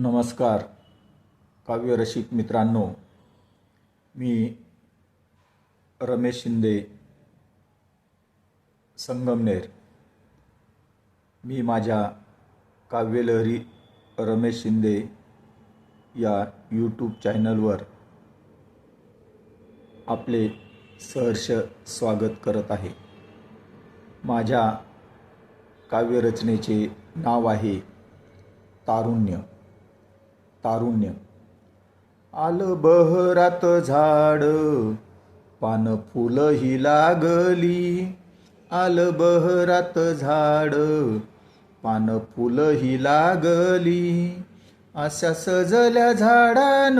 नमस्कार काव्यरसिक मित्रांनो. मी रमेश शिंदे संगमनेर. मी माझ्या काव्यलहरी रमेश शिंदे या यूट्यूब चॅनलवर आपले सहर्ष स्वागत करत आहे. माझ्या काव्यरचनेचे नाव आहे तारुण्य. तारुण्य आलं बहरात झाड पान फुलं ही लागली. आलं बहरात झाड पान फुलं ही लागली. अशा सजल्या झाडान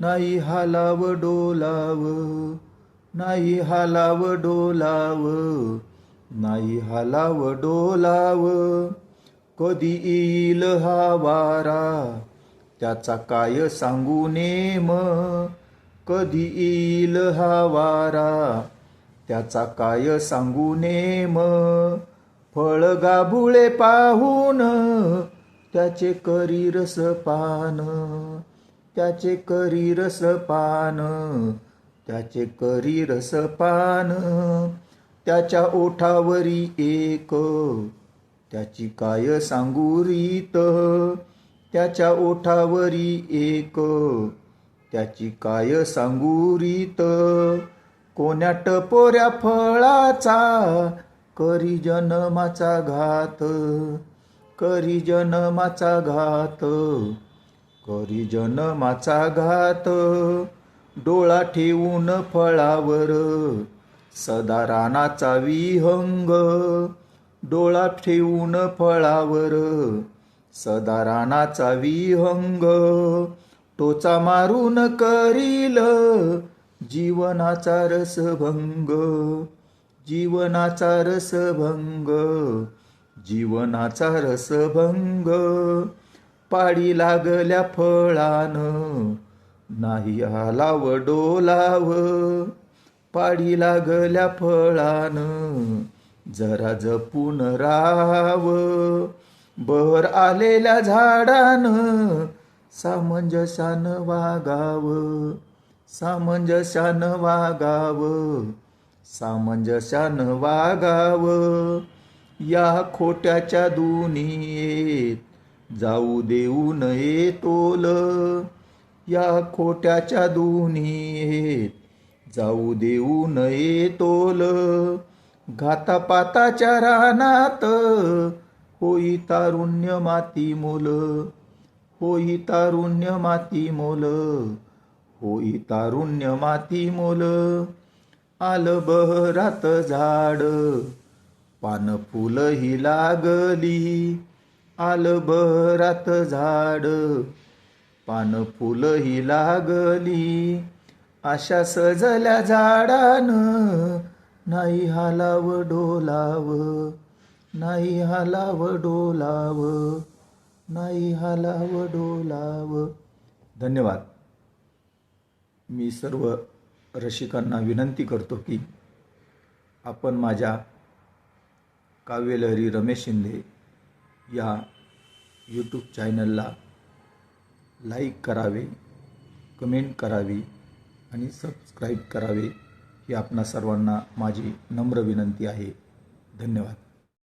नाही हालाव डोलाव नाही हालाव डोलाव नाही हालाव डोलाव. कधी येईल हा वारा त्याचा काय सांगू नेम? कधी येईल हा वारा? त्याचा काय सांगू नेम? फळ गाभुळे पाहून त्याचे करी रस पान त्याचे करी रस पान त्याचे करी रस पान त्याच्या ओठावरी एक त्याची काय सांगू रीत? त्याच्या ओठावरी एक. त्याची काय सांगू रीत? कोण्या टपोऱ्या फळाचा करी जन्माचा घात? करी जन्माचा घात. करी जन्माचा घात. डोळा ठेवून फळावर सदा रानाचा विहंग. डोळा ठेवून फळावर सदा रानाचा विहंग टोचा मारून करील जीवनाचा रसभंग जीवनाचा रसभंग जीवनाचा रसभंग. पाडी लागल्या फळान नाही आलाव डोलाव. पाडी लागल्या फळान जरा जपून राहाव. बहर आलेल्या झाडान सामंजस्यान वागावं सामंजस्यान वागावं सामंजस्यान वागावं. या खोट्याच्या दुनियेत जाऊ देऊ नये तोल. या खोट्याच्या दुनियेत जाऊ देऊ नये तोल. घातापाताच्या रानात होई तारुण्य माती मोल. होई तारुण्य माती मोल. होई तारुण्य माती मोल. आलं बहरात झाड. पान फुल ही लागली. आलं बहरात झाड. पान फुल ही लागली. अशा सजल्या झाडानं नाही हालाव डोलाव. नाही हालाव डोलाव नाही हालाव डोलाव. धन्यवाद. मी सर्व रसिकांना विनंती करतो की आपण माझ्या काव्यलहरी रमेश शिंदे या यूट्यूब चॅनलला लाईक करावे कमेंट करावी आणि सबस्क्राईब करावे ही आपणा सर्वांना माझी नम्र विनंती आहे. धन्यवाद.